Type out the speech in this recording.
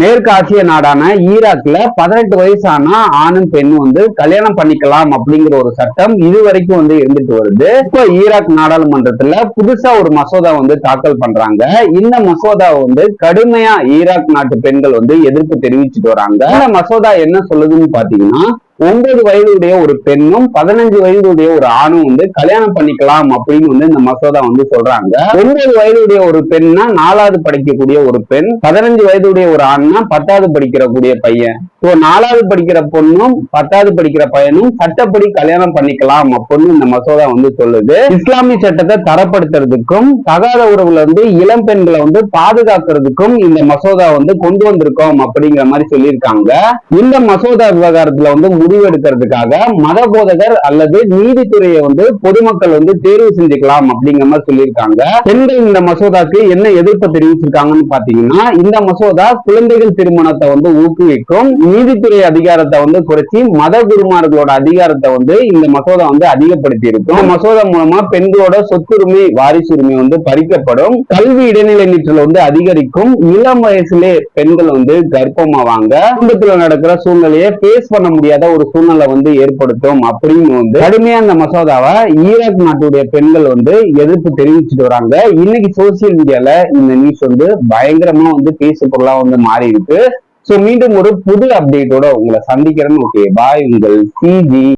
மேற்கு ஆசிய நாடான ஈராக்ல பதினெட்டு வயசான ஆணும் பெண்ணும் வந்து கல்யாணம் பண்ணிக்கலாம் அப்படிங்கிற ஒரு சட்டம் இது வரைக்கும் வந்து இருந்துட்டு வருது. இப்போ ஈராக் நாடாளுமன்றத்துல புதுசா ஒரு மசோதா வந்து தாக்கல் பண்றாங்க. இந்த மசோதாவை வந்து கடுமையா ஈராக் நாட்டு பெண்கள் வந்து எதிர்ப்பு தெரிவிச்சுட்டு வராங்க. இந்த மசோதா என்ன சொல்லுதுன்னு பாத்தீங்கன்னா ஒன்பது வயதுடைய ஒரு பெண்ணும் பதினஞ்சு வயதுடைய ஒரு ஆணும் வந்து கல்யாணம் பண்ணிக்கலாம் அப்படின்னு வந்து இந்த மசோதா வந்து சொல்றாங்க. ஒன்பது வயதுடைய ஒரு பெண்ணா நாலாவது படிக்கக்கூடிய ஒரு பெண் பதினஞ்சு வயதுடைய ஒரு ஆண்னா பத்தாவது படிக்கிறக்கூடிய பையன். ஸோ நாலாவது படிக்கிற பொண்ணும் பத்தாவது படிக்கிற பையனும் சட்டப்படி கல்யாணம் பண்ணிக்கலாம் அப்படின்னு இந்த மசோதா வந்து சொல்லுது. இஸ்லாமிய சட்டத்தை தரப்படுத்துறதுக்கும் தகாத உறவுல இருந்து இளம் பெண்களை வந்து பாதுகாக்கிறதுக்கும் இந்த மசோதா வந்து கொண்டு வந்திருக்கோம் அப்படிங்கிற மாதிரி சொல்லியிருக்காங்க. இந்த மசோதா விவகாரத்துல வந்து முடிவெடுக்கிறதுக்காக மத போதகர் அல்லது நீதித்துறையை வந்து பொதுமக்கள் வந்து தேர்வு செஞ்சுக்கலாம் அப்படிங்கிற மாதிரி சொல்லியிருக்காங்க. பெண்கள் இந்த மசோதாக்கு என்ன எதிர்ப்பு தெரிவிச்சிருக்காங்கன்னு பாத்தீங்கன்னா இந்த மசோதா குழந்தைகள் திருமணத்தை வந்து ஊக்குவிக்கும் நீதித்துறை அதிகாரத்தை வந்து குறைச்சி மத குருமார்களோட அதிகாரத்தை வந்து இந்த மசோதா வந்து அதிகப்படுத்தி இருக்கும் மசோதா மூலமா பெண்களோட சொத்துரிமை வாரிசுரிமை வந்து பறிக்கப்படும் கல்வி இடைநிலை நீற்றல் வந்து அதிகரிக்கும் இளம் வயசுலே பெண்கள் வந்து கர்ப்பமாவாங்க. குடும்பத்துல நடக்கிற சூழ்நிலையை ஃபேஸ் பண்ண முடியாத ஒரு சூழ்நிலை வந்து ஏற்படுத்தும் அப்படின்னு வந்து கடுமையா அந்த மசோதாவை ஈராக் நாட்டுடைய பெண்கள் வந்து எதிர்ப்பு தெரிவிச்சுட்டு வராங்க. இன்னைக்கு சோசியல் மீடியால இந்த நியூஸ் வந்து பயங்கரமா வந்து பேசு பொருளா வந்து மாறி இருக்கு. ஸோ மீண்டும் ஒரு புது அப்டேட்டோட உங்களை சந்திக்கிறேன்னு ஓகே பாய் உங்கள் சிஜி